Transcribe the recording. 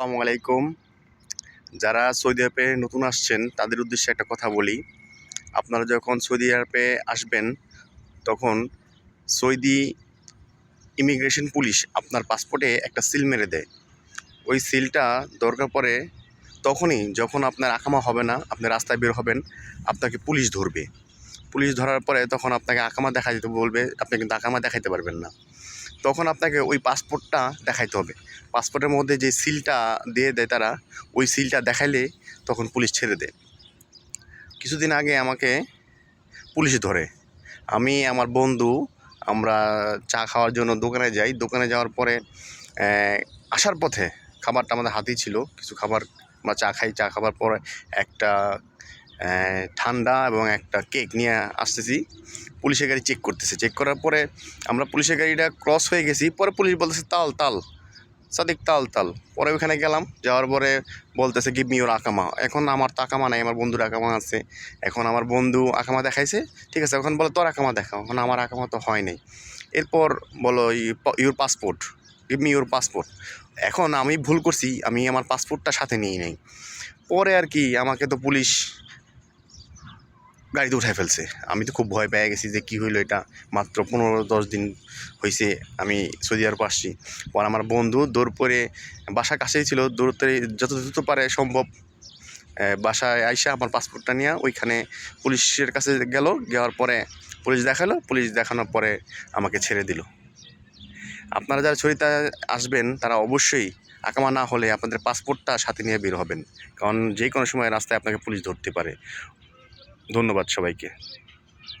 আসসালামু আলাইকুম যারা সৌদি আরবে নতুন আসছেন, তাদের উদ্দেশ্যে একটা কথা বলি। আপনারা যখন সৌদি আরবে আসবেন, তখন সৌদি ইমিগ্রেশন পুলিশ আপনার পাসপোর্টে একটা সিল মেরে দেয়। ওই সিলটা দরকার পড়ে তখনই যখন আপনার আকামা হবে না, আপনি রাস্তায় বের হবেন, আপনাকে পুলিশ ধরবে। পুলিশ ধরার পরে তখন আপনাকে আকামা দেখা দিতে বলবে, আপনি কিন্তু আকামা দেখাইতে পারবেন না। তখন আপনাকে ওই পাসপোর্টটা দেখাইতে হবে। পাসপোর্টের মধ্যে যে সিলটা দিয়ে দেয় তারা, ওই সিলটা দেখাইলে তখন পুলিশ ছেড়ে দেয়। কিছুদিন আগে আমাকে পুলিশ ধরে। আমি, আমার বন্ধু, আমরা চা খাওয়ার জন্য দোকানে যাই। দোকানে যাওয়ার পরে আসার পথে খাবারটা আমাদের হাতেই ছিল। কিছু খাবার আমরা চা খাই। চা খাবার পরে একটা ঠান্ডা এবং একটা কেক নিয়ে আসতেছি। পুলিশের গাড়ি চেক করতেছে। চেক করার পরে আমরা পুলিশের গাড়িটা ক্রস হয়ে গেছি। পরে পুলিশ বলতেছে, তাল তাল। সাদিক, তাল তাল। পরে ওখানে গেলাম। যাওয়ার পরে বলতেছে গিভ মি ওর আকামা। এখন আমার তো আকামা নাই, আমার বন্ধুর আকামা আছে। এখন আমার বন্ধু আকামা দেখাইছে। ঠিক আছে, এখন বলো, তোর আকামা দেখাও এখন আমার আকামা তো হয় নাই। এরপর বলো your passport give me your passport এখন আমি ভুল করছি, আমি আমার পাসপোর্টটা সাথে নিয়ে নেই। পরে আর কি আমাকে তো পুলিশ গাড়িতে উঠাই ফেলছে। আমি তো খুব ভয় পেয়ে গেছি যে কী হইল এটা। মাত্র পনেরো দশ দিন হয়েছে আমি সৌদি আরব আসছি। পর আমার বন্ধু দৌড় পরে বাসা কাছেই ছিল দৌড়তে যত দ্রুত পারে সম্ভব বাসায় আইসা আমার পাসপোর্টটা নিয়ে ওইখানে পুলিশের কাছে গেল। যাওয়ার পরে পুলিশ দেখাল। পুলিশ দেখানোর পরে আমাকে ছেড়ে দিল। আপনারা যারা ছড়িতে আসবেন, তারা অবশ্যই আকামা না হলে আপনাদের পাসপোর্টটা সাথে নিয়ে বের হবেন। কারণ যে কোনো সময় রাস্তায় আপনাকে পুলিশ ধরতে পারে। ধন্যবাদ সবাইকে।